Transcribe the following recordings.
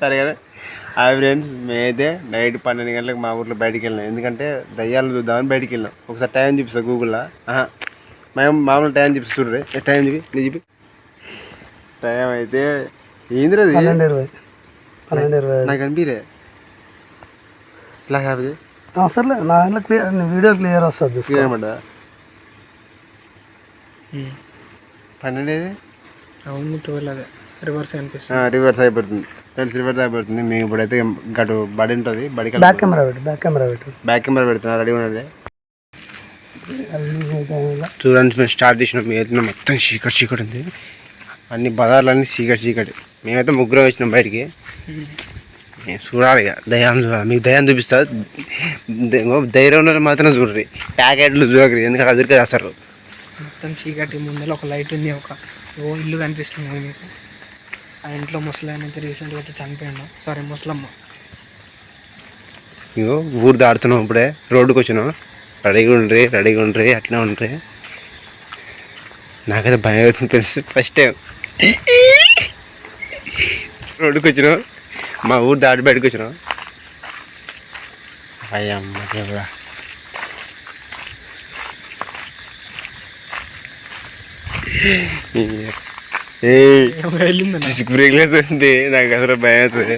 సరే కదా. Hi friends మేమైతే నైట్ పన్నెండు గంటలకు మా ఊర్లో బయటికి వెళ్ళినాం. ఎందుకంటే దయ్యాలు చూద్దామని బయటికి వెళ్ళాం ఒకసారి టైం చూపిస్తా గూగుల్లో. మేము మామూలు టైం చూపిస్తా చూడరే ఏ టైం చూపి? నీ చూపి. టైం అయితే ఏందిరది పన్నెండు ఇరవై. పన్నెండు ఇరవై ఐదు. నాకు అనిపించలే ఇలా హ్యాపీ అవసరం నా దాంట్లో క్లియర్ వీడియో క్లియర్ వస్తుంది క్లియర్ పడ్డా పన్నెండు ఏది అవును ట్వెల్వ్ అదే. రివర్స్ అనిపిస్తుంది. రివర్స్ అయిపోతుంది. ఫ్రెండ్స్ రివర్స్ అయిపోతుంది. మేము ఇప్పుడైతే గటు బడి ఉంటుంది. బడికి బ్యాక్ కెమెరా పెట్టు బ్యాక్ కెమెరా పెట్టు. బ్యాక్ కెమెరా పెడుతున్నా రెడీ ఉన్నది అయితే. చూడండి మేము స్టార్ట్ చేసినాం మేము మొత్తం చీకటి చీకటి ఉంది. అన్ని బజార్లన్నీ చీకటి చీకటి. మేమైతే ముగ్గురం వచ్చినాం బయటికి. మేము చూడాలి ఇక. దయాన్ని చూడాలి. మీకు దయాన్ని చూపిస్తా. ధైర్యం ఉన్న మాత్రం చూడరు. ప్యాకెట్లు చూడకరు ఎందుకంటే అదిరికే చేస్తారు. మొత్తం చీకటి ముందర ఒక లైట్ ఉంది ఒక ఓ ఇల్లు కనిపిస్తుంది మీకు. ఆ ఇంట్లో ముసలాయన అయితే రీసెంట్గా అయితే చనిపోయాడు. సారీ ముసలమ్మ. ఇగో ఊరు దాడుతున్నాం ఇప్పుడే. రోడ్డుకి వచ్చినాం రెడీగా ఉండ్రి రెడీగా ఉండ్రి అట్లా ఉండ్రి. నాకైతే భయం అవుతుంది తెలుసు ఫస్ట్ టైం రోడ్డుకి వచ్చినాం మా ఊరు దాటి బయటకు వచ్చినాం అయ్యమ్మ దేవుడా. బ్రేక్ లేస్తుంది నాకు అసలు భయం అవుతుంది.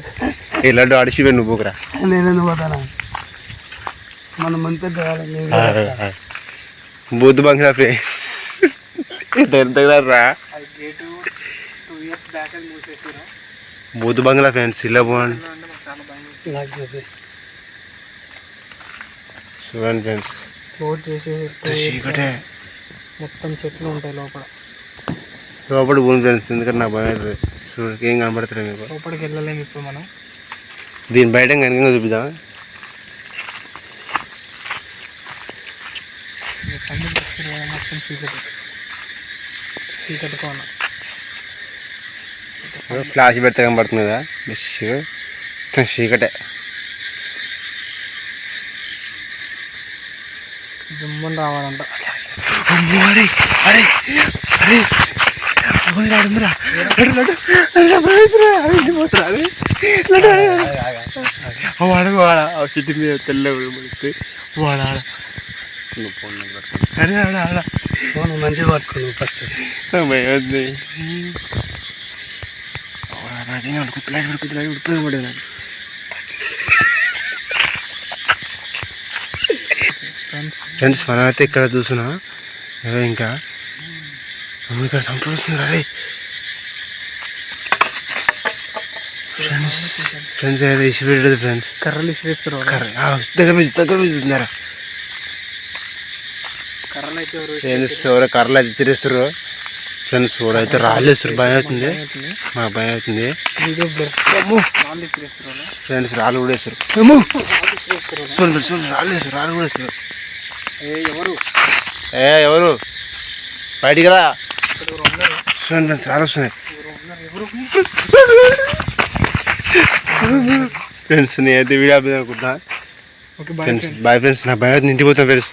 ఇలాంటి అడిచి నువ్వు పోకురా. నేను పోతానా? మనం ముందు తేవాలి బుద్ధ బంగ్లా ఫ్రెండ్స్ రా? గేటు టూ ఇయర్స్ బ్యాక్ అది మూసేసారు బుద్ధ బంగ్లా ఫ్రెండ్స్ ఇలా పోండి చూడండి ఫ్రెండ్స్. చేసి మొత్తం చెట్లు ఉంటాయి లోపల. లోపల పోను ఫ్రెండ్స్ ఎందుకంటే నాకు భయం అవుతుంది. చూడకి ఏం కనబడుతుంది మీకు. లోపలికి వెళ్ళలేము ఇప్పుడు మనం. దీని బయట కనుక చూపిద్దాం మొత్తం చీకటి. చీకటి కోన. ఫ్లాష్ పెడితే కనబడుతుంది కదా. బెస్ మొత్తం చీకటే. జుమ్మని రావాలంట. అరే అరే అరే. వాడ వాడ మీద తెల్ల పడితే ఆడ అరే ఆడ ఆడ ఫోన్ మంచిగా ఫస్ట్ నాకేం కుత్తలాడి కుత్తలాడి నాకు ఫ్రెండ్స్ ఫ్రెండ్స్ మనమైతే ఇక్కడ ఏదో ఇంకా ఇక్కడ సంపలు వస్తుంది అరే ఫ్రెండ్స్ ఫ్రెండ్స్ ఏదో ఇష్యూ పెట్టదు ఫ్రెండ్స్ కర్రలు ఇసిరేస్తారు కర్ర దగ్గర దగ్గర చూస్తున్నారా కర్రలు అయితే ఫ్రెండ్స్ ఎవరో కర్రలు అయితే ఇచ్చిరేస్తారు ఫ్రెండ్స్ అయితే రాళ్ళు వేస్తారు భయం అవుతుంది. మాకు భయం అవుతుంది. ఫ్రెండ్స్ రాళ్ళు కూడా వేస్తారు. చూడండి చూడండి రాళ్ళు వేస్తారు రాళ్ళు కూడా వేస్తారు ఏ ఎవరు? ఏ ఎవరు? బయటికి రా. చూడండి ఫ్రెండ్స్ రాళ్ళు వస్తున్నాయి. ఫ్రెండ్స్ నేనైతే వీడియో ఆపేది అనుకుంటా okay bye friends bye friends నా భయం అవుతుంది ఇంటికి పోతాను ఫ్రెండ్స్